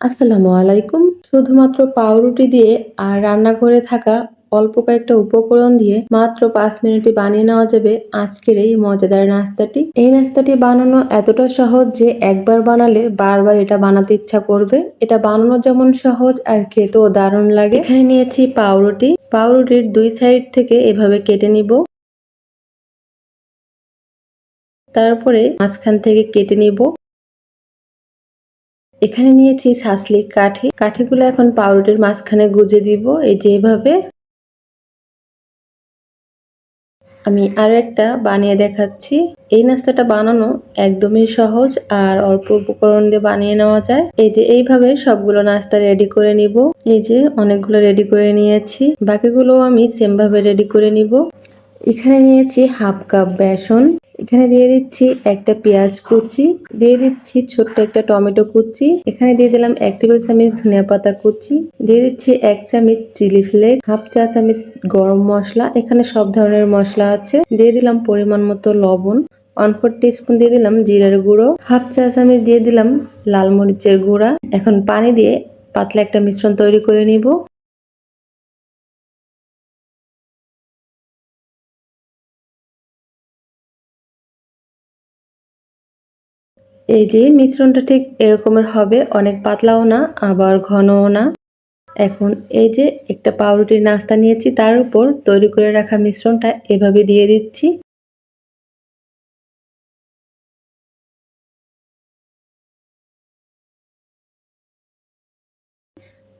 আসসালামু আলাইকুম। শুধুমাত্র পাউরুটি দিয়ে আর রান্নাঘরে থাকা অল্প কয়েকটা উপকরণ দিয়ে মাত্র পাঁচ মিনিটে বানিয়ে নেওয়া যাবে আজকের এই মজাদার নাস্তাটি। এই নাস্তাটি বানানো এতটা সহজ যে একবার বানালে বারবার এটা বানাতে ইচ্ছা করবে। এটা বানানো যেমন সহজ আর খেতেও দারুণ লাগে। এখানে নিয়েছি পাউরুটি। পাউরুটির দুই সাইড থেকে এভাবে কেটে নিব। তারপরে মাঝখান থেকে কেটে নিব। এখানে নিয়েছি ছাসলিক কাঠি। কাঠিগুলো এখন পাউরুটির মাঝখানে গুজে দিব, এই যে এভাবে। আমি আরও একটা বানিয়ে দেখাচ্ছি। এই নাস্তাটা বানানো একদমই সহজ আর অল্প উপকরণ দিয়ে বানিয়ে নেওয়া যায়। এই যে এইভাবে সবগুলো নাস্তা রেডি করে নিব। এই যে অনেকগুলো রেডি করে নিয়েছি। বাকিগুলো আমি সেম ভাবে রেডি করে নিব। এখানে নিয়েছি হাফ কাপ বেসন। এখানে দিয়ে দিচ্ছি একটা পেঁয়াজ কুচি, দিয়ে দিচ্ছি ছোট্ট একটা টমেটো কুচি, এখানে দিয়ে দিলাম এক টেবিল চামচ ধনিয়া পাতা কুচি, দিয়ে দিচ্ছি এক চামচ চিলি ফ্লেক হাফ চা চামচ গরম মশলা, এখানে সব ধরনের মশলা আছে, দিয়ে দিলাম পরিমাণ মতো লবণ ওয়ান ফোর স্পুন দিয়ে দিলাম জিরার গুঁড়ো, হাফ চা চামচ দিয়ে দিলাম লাল মরিচের গুঁড়া, এখন পানি দিয়ে পাতলা একটা মিশ্রণ তৈরি করে নিব। এই যে মিশ্রণটা ঠিক এরকমের হবে, অনেক পাতলাও না, আবার ঘনও না। এখন এই যে একটা পাউরুটির নাস্তা নিয়েছি, তার উপর তৈরি করে রাখা মিশ্রণটা এভাবে দিয়ে দিচ্ছি।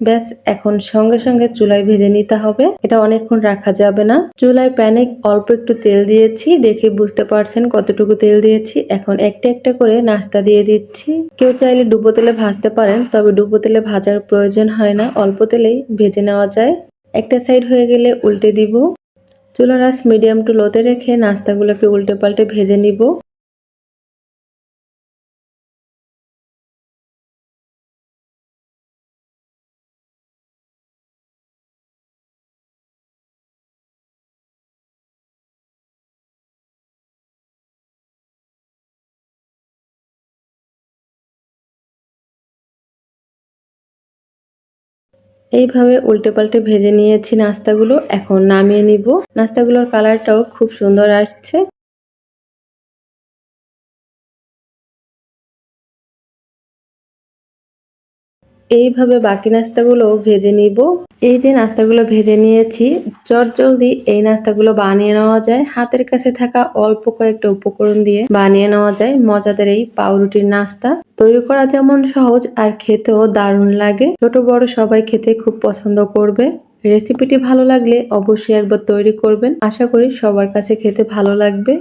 ব্যাস, এখন সঙ্গে সঙ্গে চুলায় ভেজে নিতে হবে। এটা অনেকক্ষণ রাখা যাবে না। চুলায় প্যানে অল্প একটু তেল দিয়েছি, দেখে বুঝতে পারছেন কতটুকু তেল দিয়েছি। এখন একটা একটা করে নাস্তা দিয়ে দিচ্ছি। কেউ চাইলে ডুবো তেলে ভাজতে পারেন, তবে ডুবো তেলে ভাজার প্রয়োজন হয় না। অল্প তেলেই ভেজে নেওয়া যায়। একটা সাইড হয়ে গেলে উল্টে দিব। চুলার আস মিডিয়াম টু লোতে রেখে নাস্তাগুলোকে উল্টে পাল্টে ভেজে নিব। এইভাবে উল্টে পাল্টে ভেজে নিয়েছি নাস্তাগুলো। এখন নামিয়ে নিব। নাস্তাগুলোর কালারটাও খুব সুন্দর আসছে। এইভাবে বাকি নাস্তাগুলো ভেজে নিব। এই যে নাস্তাগুলো ভেজে নিয়েছি, চট জলদি এই নাস্তাগুলো বানিয়ে নেওয়া যায়। হাতের কাছে থাকা অল্প কয়েকটা উপকরণ দিয়ে বানিয়ে নেওয়া যায়, মজাদার এই পাউরুটির নাস্তা। তৈরি করা যেমন সহজ আর খেতেও দারুণ লাগে। ছোট বড় সবাই খেতে খুব পছন্দ করবে। রেসিপিটি ভালো লাগলে অবশ্যই একবার তৈরি করবেন। আশা করি সবার কাছে খেতে ভালো লাগবে।